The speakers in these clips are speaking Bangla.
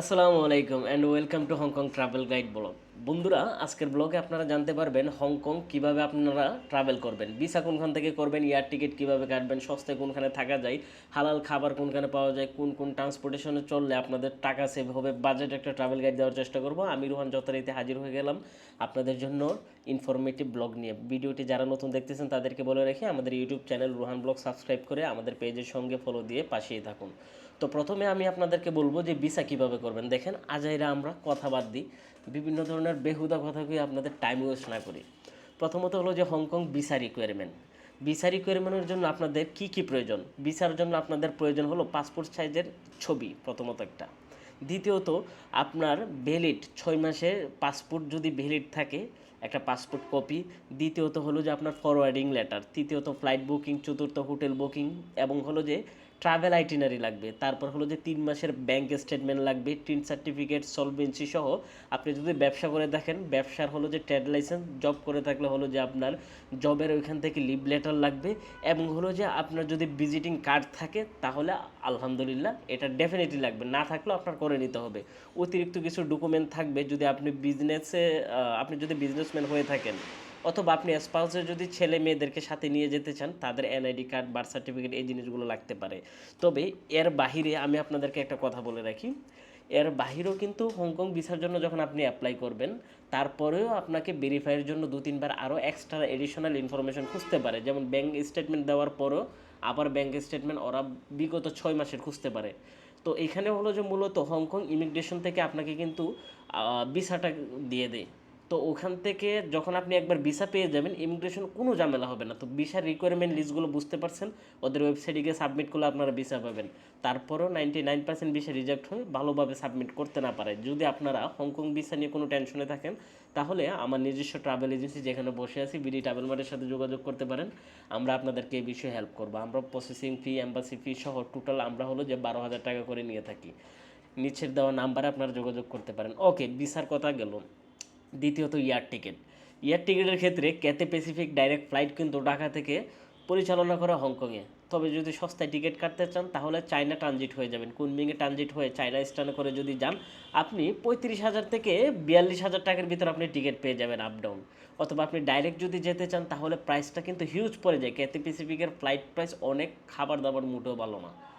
আসসালামু আলাইকুম and welcome to Hong Kong travel guide blog বন্ধুরা, আজকের ব্লগে আপনারা জানতে পারবেন হংকং কীভাবে আপনারা ট্রাভেল করবেন। ভিসা কোনখান থেকে করবেন এয়ার টিকিট কীভাবে কাটবেন, সস্তায় কোনখানে থাকা যায়, হালাল খাবার কোনখানে পাওয়া যায়, কোন কোন ট্রান্সপোর্টেশনে চললে আপনাদের টাকা সেভ হবে বাজেট একটা ট্রাভেল গাইড দেওয়ার চেষ্টা করব। আমি রোহান যথারীতি হাজির হয়ে গেলাম আপনাদের জন্য ইনফরমেটিভ ব্লগ নিয়ে। ভিডিওটি যারা নতুন দেখতেছেন, তাদেরকে বলে রেখে, আমাদের YouTube channel Rohan vlog subscribe করে আমাদের পেজের সঙ্গে ফলো দিয়ে পাশেই থাকুন। তো প্রথমে আমি আপনাদেরকে বলব যে ভিসা কীভাবে করবেন। দেখেন, আজাইরা আমরা কথা বাদ দিই। বিভিন্ন ধরনের বেহুদা কথাকে আপনাদের টাইম ওয়েস্ট না করি। প্রথমত হলো যে হংকং ভিসা রিকোয়ারমেন্ট ভিসা রিকোয়ারমেন্টের জন্য আপনাদের কি কি প্রয়োজন? ভিসার জন্য আপনাদের প্রয়োজন হলো পাসপোর্ট সাইজের ছবি, প্রথমত একটা। দ্বিতীয়ত, আপনার ভ্যালিড ছয় মাসের পাসপোর্ট যদি ভ্যালিড থাকে, একটা পাসপোর্ট কপি দ্বিতীয়ত হলো যে আপনার ফরওয়ার্ডিং লেটার তৃতীয়ত ফ্লাইট বুকিং চতুর্থ হোটেল বুকিং এবং হলো যে ট্রাভেল আইটিনারি লাগবে, তারপর হলো যে তিন মাসের ব্যাংক স্টেটমেন্ট লাগবে টিন সার্টিফিকেট সলভেন্সি সহ। আপনি যদি ব্যবসা করে দেখেন, ব্যবসার হলো যে ট্রেড লাইসেন্স জব করে থাকলে হলো যে আপনার জবের ওইখান থেকে লিভ লেটার লাগবে এবং হলো যে আপনার যদি ভিজিটিং কার্ড থাকে, তাহলে আলহামদুলিল্লাহ এটা ডেফিনেটলি লাগবে। না থাকলেও আপনার করে নিতে হবে। অতিরিক্ত কিছু ডকুমেন্ট থাকবে যদি আপনি বিজনেসে আপনি যদি বিজনেসম্যান হয়ে থাকেন। অথবা আপনি স্পাউসের যদি ছেলে মেয়েদেরকে সাথে নিয়ে যেতে চান, তাদের এনআইডি কার্ড বার্থ সার্টিফিকেট এই জিনিসগুলো লাগতে পারে। তবে এর বাহিরে আমি আপনাদেরকে একটা কথা বলে রাখি। এর বাহিরেও কিন্তু হংকং ভিসার জন্য যখন আপনি অ্যাপ্লাই করবেন, তারপরেও আপনাকে ভেরিফাইয়ের জন্য দু তিনবার আরও এক্সট্রা এডিশনাল ইনফরমেশন খুঁজতে পারে। যেমন ব্যাঙ্ক স্টেটমেন্ট দেওয়ার পরও আবার ব্যাংক স্টেটমেন্ট ওরা বিগত ছয় মাসের খুঁজতে পারে। তো এখানে হলো যে মূলত হংকং ইমিগ্রেশন থেকে আপনাকে কিন্তু ভিসাটা দিয়ে দেয়। তো ওখান থেকে যখন আপনি একবার ভিসা পেয়ে যাবেন ইমিগ্রেশন কোনো ঝামেলা হবে না। তো ভিসার রিকোয়ারমেন্ট লিস্টগুলো বুঝতে পারছেন, ওদের ওয়েবসাইটে গিয়ে সাবমিট করলে আপনারা ভিসা পাবেন। তারপরেও ninety nine percent visa reject হয়ে ভালোভাবে সাবমিট করতে না পারে যদি আপনারা হংকং ভিসা নিয়ে কোনো টেনশনে থাকেন, তাহলে আমার নিজস্ব ট্রাভেল এজেন্সি যেখানে বসে আছি, বিডি ট্রাভেল মার্টের সাথে যোগাযোগ করতে পারেন। আমরা আপনাদেরকে এই বিষয়ে হেল্প করব। আমরা প্রসেসিং ফি অ্যাম্বাসি ফি সহ টোটাল আমরা হলো যে বারো হাজার টাকা করে নিয়ে থাকি। নিচের দেওয়া নাম্বারে আপনারা যোগাযোগ করতে পারেন। ওকে ভিসার কথা গেল। দ্বিতীয়ত এয়ার টিকিট। এয়ার টিকিটের ক্ষেত্রে ক্যাথে প্যাসিফিক ডাইরেক্ট ফ্লাইট কিন্তু ঢাকা থেকে পরিচালনা করা হংকংয়ে। তবে যদি সস্তায় টিকিট কাটতে চান, তাহলে চায়না ট্রানজিট হয়ে যাবেন। কুনমিংয়ে ট্রানজিট হয়ে চায়না স্টানে করে যদি যান, আপনি পঁয়ত্রিশ হাজার থেকে বিয়াল্লিশ হাজার টাকার ভিতর আপনি টিকিট পেয়ে যাবেন আপ ডাউন। অথবা আপনি ডাইরেক্ট যদি যেতে চান, তাহলে প্রাইসটা কিন্তু হিউজ পড়ে যায়। ক্যাথে প্যাসিফিকের ফ্লাইট প্রাইস অনেক খাবার দাবার মোটেও ভালো না।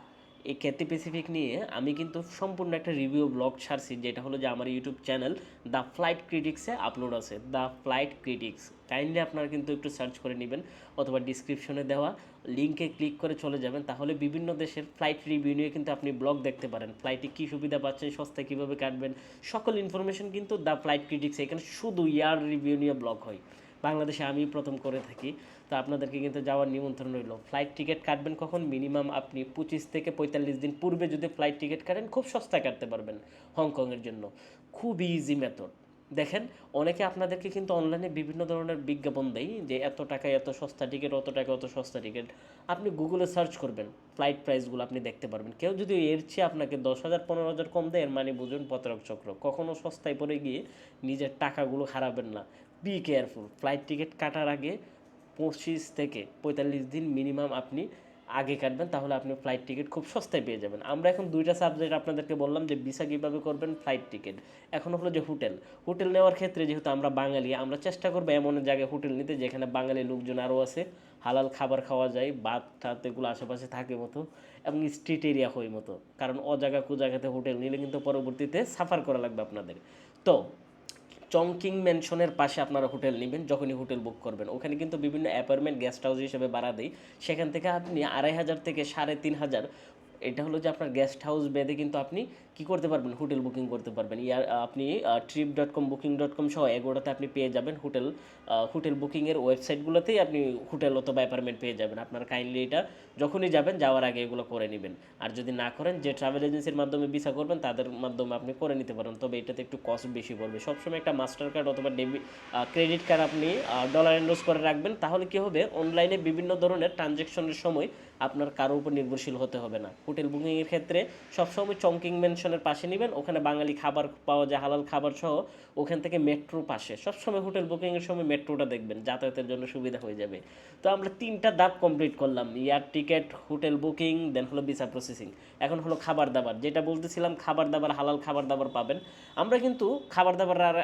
এই ক্যাথি প্যাসিফিক নিয়ে আমি কিন্তু সম্পূর্ণ একটা রিভিউ ব্লগ ছাড়ছি, যেটা হলো যে আমার ইউটিউব চ্যানেল দ্য ফ্লাইট ক্রিটিক্সে আপলোড আছে। দ্য ফ্লাইট ক্রিটিক্স কাইন্ডলি আপনারা কিন্তু একটু সার্চ করে নেবেন অথবা ডিসক্রিপশনে দেওয়া লিঙ্কে ক্লিক করে চলে যাবেন, তাহলে বিভিন্ন দেশের ফ্লাইট রিভিউ নিয়ে কিন্তু আপনি ব্লগ দেখতে পারেন। ফ্লাইটে কী সুবিধা পাচ্ছেন, সস্তায় কীভাবে কাটবেন, সকল ইনফরমেশন কিন্তু দ্য ফ্লাইট ক্রিটিক্স এখানে শুধু ইয়ার রিভিউ নিয়ে ব্লগ হয়। বাংলাদেশে আমি প্রথম করে থাকি। তো আপনাদেরকে কিন্তু যাওয়ার নিমন্ত্রণ রইল। ফ্লাইট টিকিট কাটবেন কখন? মিনিমাম আপনি পঁচিশ থেকে পঁয়তাল্লিশ দিন পূর্বে যদি ফ্লাইট টিকিট কাটেন, খুব সস্তায় কাটতে পারবেন হংকংয়ের জন্য। খুব ইজি মেথড দেখেন, অনেকে আপনাদেরকে কিন্তু অনলাইনে বিভিন্ন ধরনের বিজ্ঞাপন দেয় যে এত টাকায় এত সস্তা টিকিট অত টাকা অত সস্তা টিকিট আপনি গুগলে সার্চ করবেন ফ্লাইট প্রাইসগুলো আপনি দেখতে পারবেন। কেউ যদি এর চেয়ে আপনাকে দশ হাজার, পনেরো হাজার কম দেয়, এর মানে বুঝুন পতরক চক্র। কখনও সস্তায় পড়ে গিয়ে নিজের টাকাগুলো হারাবেন না। বি কেয়ারফুল ফ্লাইট টিকিট কাটার আগে পঁচিশ থেকে পঁয়তাল্লিশ দিন মিনিমাম আপনি আগে কাটবেন, তাহলে আপনি ফ্লাইট টিকিট খুব সস্তায় পেয়ে যাবেন। আমরা এখন দুইটা সাবজেক্ট আপনাদেরকে বললাম যে ভিসা কীভাবে করবেন ফ্লাইট টিকিট এখন হলো যে হোটেল হোটেল নেওয়ার ক্ষেত্রে যেহেতু আমরা বাঙালি, আমরা চেষ্টা করব এমন জায়গায় হোটেল নিতে যেখানে বাঙালি লোকজন আরও আছে। হালাল খাবার খাওয়া যায়, বাদ টাত এগুলো আশেপাশে থাকে মতো, এবং স্ট্রিট এরিয়া হয় মতো। কারণ কু জায়গাতে হোটেল নিলে কিন্তু পরবর্তীতে সাফার করা লাগবে আপনাদের। তো চংকিং ম্যানশনের পাশে আপনারা হোটেল নেবেন, যখনই হোটেল বুক করবেন। ওখানে কিন্তু বিভিন্ন অ্যাপার্টমেন্ট গেস্ট হাউস হিসেবে ভাড়া দেয় সেখান থেকে আপনি আড়াই হাজার থেকে সাড়ে তিন হাজার এটা হলো যে আপনার গেস্ট হাউস বেঁধে কিন্তু আপনি কি করতে পারবেন? হোটেল বুকিং করতে পারবেন। ইয়ার আপনি trip dot com booking dot com সহ এগোটাতে আপনি পেয়ে যাবেন হোটেল হোটেল বুকিংয়ের ওয়েবসাইটগুলোতেই আপনি হোটেল অথবা অ্যাপার্টমেন্ট পেয়ে যাবেন। আপনার কাইন্ডলি এটা যখনই যাবেন, যাওয়ার আগে এগুলো করে নেবেন। আর যদি না করেন, যে ট্রাভেল এজেন্সির মাধ্যমে ভিসা করবেন, তাদের মাধ্যমে আপনি করে নিতে পারেন। তবে এটাতে একটু কস্ট বেশি পড়বে। সবসময় একটা মাস্টার কার্ড অথবা ডেবিট ক্রেডিট কার্ড আপনি ডলার এন্ডোজ করে রাখবেন। তাহলে কী হবে? অনলাইনে বিভিন্ন ধরনের ট্রানজ্যাকশনের সময় আপনার কারোর উপর নির্ভরশীল হতে হবে না। হোটেল বুকিংয়ের ক্ষেত্রে সবসময় চংকিং মেনশনের পাশে নেবেন, ওখানে বাঙালি খাবার পাওয়া যায়, হালাল খাবার সহ ওখান থেকে মেট্রো পাশে। সবসময় হোটেল বুকিংয়ের সময় মেট্রোটা দেখবেন, যাতায়াতের জন্য সুবিধা হয়ে যাবে। তো আমরা তিনটা ধাপ কমপ্লিট করলাম air ticket, hotel booking then হলো ভিসা প্রসেসিং এখন হলো খাবার দাবার, যেটা বলতেছিলাম, খাবার দাবার, হালাল খাবার দাবার পাবেন। আমরা কিন্তু খাবার দাবার আর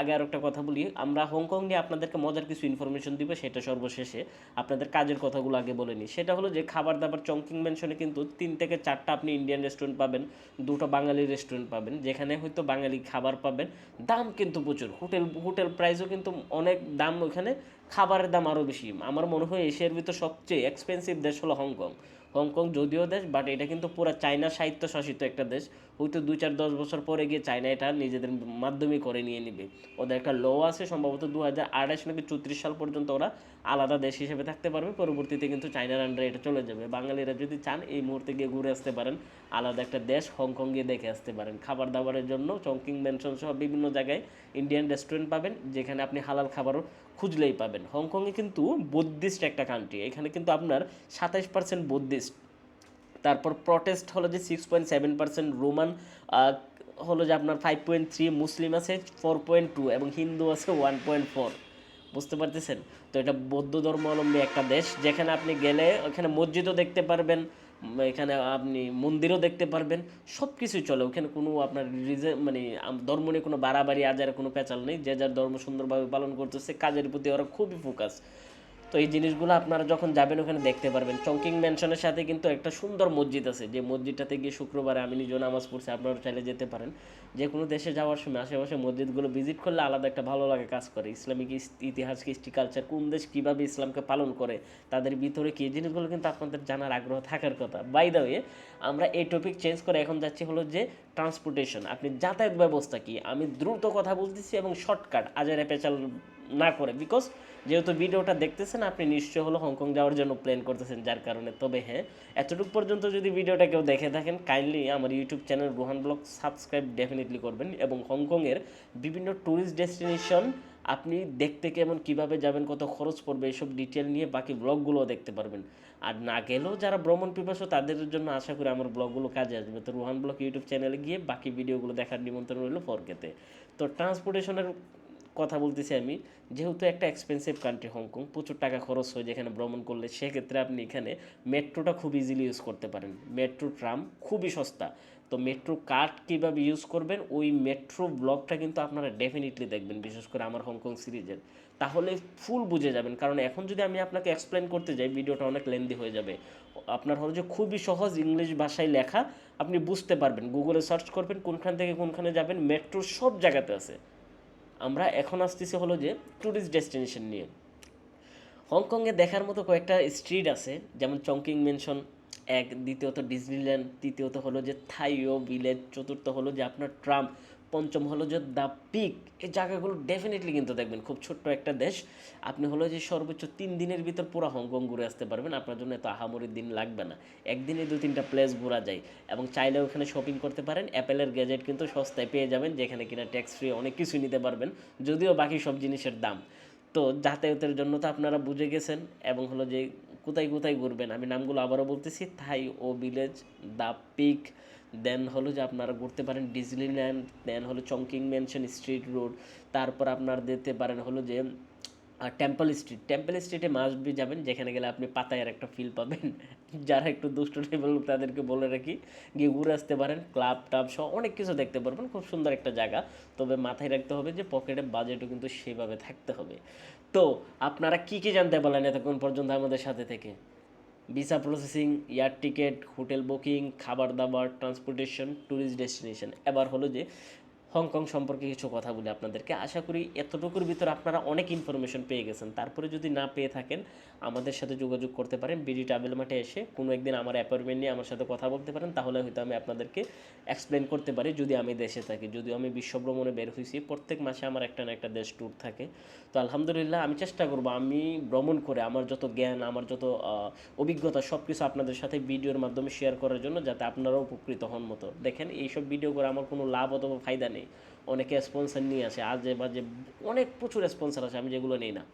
আগে আর একটা কথা বলি, আমরা হংকং নিয়ে আপনাদেরকে মজার কিছু ইনফরমেশন দিব, সেটা সর্বশেষে। আপনাদের কাজের কথাগুলো আগে বলে নিই। সেটা হলো যে খাবার দাবার চংকিং মেনশনে কিন্তু তিন থেকে চারটা আপনি ইন্ডিয়ান রেস্টুরেন্ট পাবেন, দুটো বাঙালি রেস্টুরেন্ট পাবেন, যেখানে হয়তো বাঙালি খাবার পাবেন, দাম কিন্তু প্রচুর। হোটেল হোটেল প্রাইসও কিন্তু অনেক দাম ওখানে, খাবারের দাম আরও বেশি। আমার মনে হয় এশিয়ার ভিতর সবচেয়ে এক্সপেন্সিভ দেশ হলো হংকং হংকং যদিও দেশ বাট এটা কিন্তু পুরো চায়না সাহিত্য শাসিত একটা দেশ। হয়তো দুই চার দশ বছর পরে গিয়ে চায়না এটা নিজেদের মাধ্যমে করে নিয়ে নিবে। ওদের একটা ল আছে, সম্ভবত দু হাজার আঠাশ নাকি চৌত্রিশ সাল পর্যন্ত ওরা আলাদা দেশ হিসেবে থাকতে পারবে। পরবর্তীতে কিন্তু চায়নার আন্ডারে এটা চলে যাবে। বাঙালিরা যদি চান, এই মুহূর্তে গিয়ে ঘুরে আসতে পারেন। আলাদা একটা দেশ হংকং গিয়ে দেখে আসতে পারেন। খাবার দাবারের জন্য, চংকিং মেনশন সহ বিভিন্ন জায়গায় ইন্ডিয়ান রেস্টুরেন্ট পাবেন, যেখানে আপনি হালাল খাবারও খুঁজলেই পাবেন। হংকংয়ে কিন্তু বুদ্ধিস্ট একটা কান্ট্রি এখানে কিন্তু আপনার সাতাইশ পার্সেন্ট বুদ্ধিস্ট। তারপর প্রটেস্ট হলো যে সিক্স পয়েন্ট সেভেন পার্সেন্ট রোমান হলো যে আপনার ফাইভ পয়েন্ট থ্রি মুসলিম আছে ফোর পয়েন্ট টু এবং হিন্দু আছে ওয়ান পয়েন্ট ফোর বুঝতে পারতেছেন? তো এটা বৌদ্ধ ধর্মাবলম্বী একটা দেশ, যেখানে আপনি গেলে ওখানে মসজিদও দেখতে পারবেন এখানে আপনি মন্দিরও দেখতে পারবেন সব কিছুই চলে। ওখানে কোনো আপনার রিজে মানে ধর্ম নিয়ে কোনো বাড়াবাড়ি আজারে কোনো পেঁচাল নেই। যে যার ধর্ম সুন্দরভাবে পালন করতেছে, কাজের প্রতি ওরা খুবই ফোকাস তো এই জিনিসগুলো আপনারা যখন যাবেন ওখানে দেখতে পারবেন। চংকিং ম্যানশনের সাথে কিন্তু একটা সুন্দর মসজিদ আছে। যে মসজিদটাতে গিয়ে শুক্রবারে আমি নিজেও নামাজ পড়ছি আপনারা চাইলে যেতে পারেন। যে কোনো দেশে যাওয়ার সময় আশেপাশে মসজিদগুলো ভিজিট করলে আলাদা একটা ভালো লাগে কাজ করে। ইসলামিক ইতিহাস কৃষ্টি কালচার কোন দেশ কীভাবে ইসলামকে পালন করে, তাদের ভিতরে কী জিনিসগুলো কিন্তু আপনাদের জানার আগ্রহ থাকার কথা। বাই দা ওয়ে আমরা এই টপিক চেঞ্জ করে এখন যাচ্ছি হলো যে ট্রান্সপোর্টেশন আপনি যাতায়াত ব্যবস্থা কি? আমি দ্রুত কথা বলতেছি এবং শর্টকাট আজারে পেঁচাল না করে। বিকজ যেহেতু ভিডিওটা দেখতেছেন, আপনি নিশ্চয় হলো হংকং যাওয়ার জন্য প্ল্যান করতেছেন, যার কারণে। তবে হ্যাঁ এতটুকু পর্যন্ত যদি ভিডিওটা কেউ দেখে থাকেন কাইন্ডলি আমার YouTube channel Rohan vlog subscribe definitely করবেন এবং হংকংয়ের বিভিন্ন ট্যুরিস্ট ডেস্টিনেশন আপনি দেখতে কেমন, কীভাবে যাবেন, কত খরচ পড়বে এইসব ডিটেল নিয়ে বাকি ব্লগগুলোও দেখতে পারবেন। আর না গেলেও যারা ভ্রমণ পিপাসু, তাদের জন্য আশা করি আমার ব্লগগুলো কাজে আসবে। তো রোহান ব্লগ ইউটিউব চ্যানেলে গিয়ে বাকি ভিডিওগুলো দেখার নিমন্ত্রণ রইল ফরকেতে তো। ট্রান্সপোর্টেশনের কথা বলতেছি আমি, যেহেতু একটা এক্সপেন্সিভ কান্ট্রি হংকং প্রচুর টাকা খরচ হয় যেখানে ভ্রমণ করলে, সেক্ষেত্রে আপনি এখানে মেট্রোটা খুব ইজিলি ইউজ করতে পারেন। মেট্রো, ট্রাম খুবই সস্তা। তো মেট্রো কার্ড কীভাবে ইউজ করবেন, ওই মেট্রো ব্লগটা কিন্তু আপনারা ডেফিনেটলি দেখবেন, বিশেষ করে আমার হংকং সিরিজের। তাহলে ফুল বুঝে যাবেন, কারণ এখন যদি আমি আপনাকে এক্সপ্লেন করতে যাই, ভিডিওটা অনেক লেন্দি হয়ে যাবে। আপনার হলো যে খুবই সহজ ইংলিশ ভাষায় লেখা, আপনি বুঝতে পারবেন। গুগলে সার্চ করবেন, কোনখান থেকে কোনখানে যাবেন, মেট্রো সব জায়গাতে আছে। আমরা এখন আসতেছি হলো যে ট্যুরিস্ট ডেস্টিনেশন নিয়ে। হংকংয়ে দেখার মতো কয়েকটা স্ট্রিট আছে, যেমন চংকিং মেনশন এক, দ্বিতীয়ত ডিজনিল্যান্ড তৃতীয়ত হলো যে থাইও ভিলেজ চতুর্থ হলো যে আপনার ট্রাম। পঞ্চম হলো যে দ্য পিক। এই জায়গাগুলো ডেফিনেটলি কিন্তু দেখবেন খুব ছোট্ট একটা দেশ। আপনি হলো যে সর্বোচ্চ তিন দিনের ভিতর পুরো হংকং ঘুরে আসতে পারবেন। আপনার জন্য এত আহামরি দিন লাগবে না। একদিনে দু তিনটা প্লেস ঘোরা যায়। এবং চাইলে ওখানে শপিং করতে পারেন। অ্যাপেলের গ্যাজেট কিন্তু সস্তায় পেয়ে যাবেন, যেখানে কিনা ট্যাক্স ফ্রি অনেক কিছু নিতে পারবেন। যদিও বাকি সব জিনিসের দাম। তো যাতায়াতের জন্য তো আপনারা বুঝে গেছেন। এবং হলো যে কোথায় কোথায় ঘুরবেন? আমি নামগুলো আবারও বলতেছি, Tai O village, the Peak, then হলো যে আপনারা ঘুরতে পারেন ডিজনিল্যান্ড, দেন হলো চংকিং মেনশন স্ট্রিট রোড, তারপর আপনারা দেখতে পারেন হলো যে টেম্পল স্ট্রিট। টেম্পল স্ট্রিটে মাস্ট বি যাবেন, যেখানে গেলে আপনি পাতায়ের একটা ফিল পাবেন। যারা একটু দুষ্ট টাইপের লোক তাদেরকে বলে রাখি, গিয়ে ঘুরে আসতে পারেন ক্লাব টাব সহ অনেক কিছু দেখতে পারবেন, খুব সুন্দর একটা জায়গা। তবে মাথায় রাখতে হবে যে পকেটে বাজেটও কিন্তু সেভাবে থাকতে হবে। তো আপনারা কি কি জানতে পারলেন এতক্ষণ পর্যন্ত আমাদের সাথে থেকে? Visa processing air ticket hotel booking খাবার দাবার ট্রান্সপোর্টেশন ট্যুরিস্ট ডেস্টিনেশন এবার হলো যে হংকং সম্পর্কে কিছু কথা বলি আপনাদেরকে। আশা করি এতটুকুর ভিতর আপনারা অনেক ইনফরমেশন পেয়ে গেছেন। তারপরে যদি না পেয়ে থাকেন আমাদের সাথে যোগাযোগ করতে পারেন। বিডি ট্রাভেল মাঠে এসে কোনো একদিন আমার অ্যাপয়েন্টমেন্ট নিয়ে আমার সাথে কথা বলতে পারেন, তাহলে হয়তো আমি আপনাদেরকে এক্সপ্লেন করতে পারি যদি আমি দেশে থাকি। যদিও আমি বিশ্ব ভ্রমণে বের হয়েছি, প্রত্যেক মাসে আমার একটা না একটা দেশ ট্যুর থাকে। তো আলহামদুলিল্লাহ আমি চেষ্টা করব, আমি ভ্রমণ করে আমার যত জ্ঞান, আমার যত অভিজ্ঞতা সব কিছু আপনাদের সাথে ভিডিওর মাধ্যমে শেয়ার করার জন্য যাতে আপনারাও উপকৃত হন মতো। দেখেন, এইসব ভিডিও করে আমার কোনো লাভ অথবা ফায়দা নেই। অনেকে স্পন্সর নিয়ে আসে আজে বাজে অনেক প্রচুর স্পন্সর আছে আমি যেগুলো নেই না।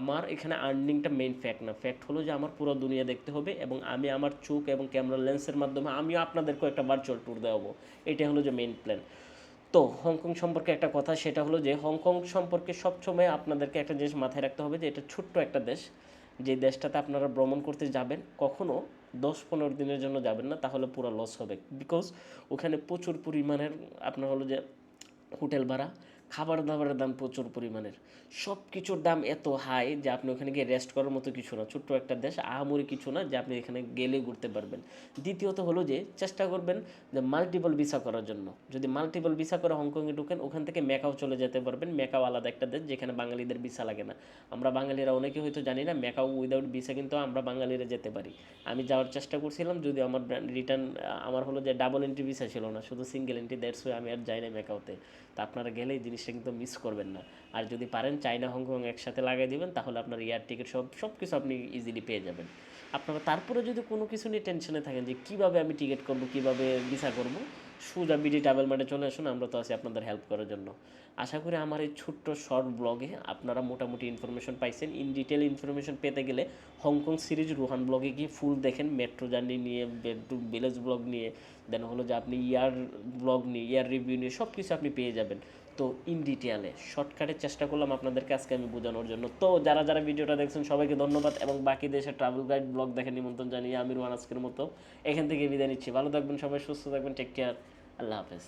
আমার এখানে আর্নিংটা মেইন ফ্যাক্ট না। ফ্যাক্ট হলো যে আমার পুরো দুনিয়া দেখতে হবে এবং আমি আমার চোখ এবং ক্যামেরা লেন্সের মাধ্যমে আমিও আপনাদেরকেও একটা ভার্চুয়াল ট্যুর দেওয়াবো। এটা হলো যে মেইন প্ল্যান তো হংকং সম্পর্কে একটা কথা, সেটা হলো যে হংকং সম্পর্কে সবসময় আপনাদেরকে একটা জিনিস মাথায় রাখতে হবে যে এটা ছোট্ট একটা দেশ। যে দেশটাতে আপনারা ভ্রমণ করতে যাবেন, কখনো দশ পনেরো দিনের জন্য যাবেন না, তাহলে পুরো লস হবে। বিকজ ওখানে প্রচুর পরিমাণের আপনার হলো যে হোটেল ভাড়া খাবার দাবারের দাম প্রচুর পরিমাণের। সব কিছুর দাম এত হাই যে আপনি ওখানে গিয়ে রেস্ট করার মতো কিছু না। ছোট্ট একটা দেশ, আহামরি কিছু না যে আপনি এখানে গেলে ঘুরতে পারবেন। দ্বিতীয়ত হলো যে চেষ্টা করবেন যে মাল্টিপল ভিসা করার জন্য। যদি মাল্টিপল ভিসা করে হংকংয়ে ঢুকেন, ওখান থেকে মেকাও চলে যেতে পারবেন। মেকাও আলাদা একটা দেশ যেখানে বাঙালিদের ভিসা লাগে না। আমরা বাঙালিরা অনেকে হয়তো জানি না মেকাও উইদাউট ভিসা কিন্তু আমরা বাঙালিরা যেতে পারি। আমি যাওয়ার চেষ্টা করছিলাম, যদি আমার রিটার্ন আমার হলো যে ডাবল এন্ট্রি ভিসা ছিল না, শুধু সিঙ্গেল এন্ট্রি দ্যাটস ওয়ে আমি আর যাই না মেকাওতে তা আপনারা গেলে এই জিনিসটা কিন্তু মিস করবেন না। আর যদি পারেন চাইনা হংকং একসাথে লাগিয়ে দেবেন, তাহলে আপনার এয়ার টিকিট সব সব কিছু আপনি ইজিলি পেয়ে যাবেন। আপনারা তারপরে যদি কোনো কিছু নিয়ে টেনশনে থাকেন যে কীভাবে আমি টিকিট করব, কীভাবে ভিসা করব সোজা বিডি ট্রাভেল মার্টে চলে আসুন, আমরা তো আছি আপনাদের হেল্প করার জন্য। আশা করি আমার এই ছোট্ট শর্ট ব্লগে আপনারা মোটামুটি ইনফরমেশন পাইছেন। ইন ডিটেল ইনফরমেশন পেতে গেলে হংকং সিরিজ রুহান ব্লগে গিয়ে ফুল দেখেন মেট্রো জার্নি নিয়ে বেডরুম ভিলেজ ব্লগ নিয়ে দেন হলো যে আপনি ইয়ার ব্লগ নিয়ে ইয়ার রিভিউ নিয়ে সব কিছু আপনি পেয়ে যাবেন। তো ইন ডিটেলে শর্টকাটের চেষ্টা করলাম আপনাদেরকে আজকে আমি বোঝানোর জন্য। তো যারা যারা ভিডিওটা দেখছেন, সবাইকে ধন্যবাদ এবং বাকি দেশের ট্রাভেল গাইড ব্লগ দেখে নিমন্ত্রণ জানিয়ে আমি রোহান আজকের মতো এখান থেকে বিদায় নিচ্ছি। ভালো থাকবেন সবাই, সুস্থ থাকবেন take care আল্লাহ হাফেজ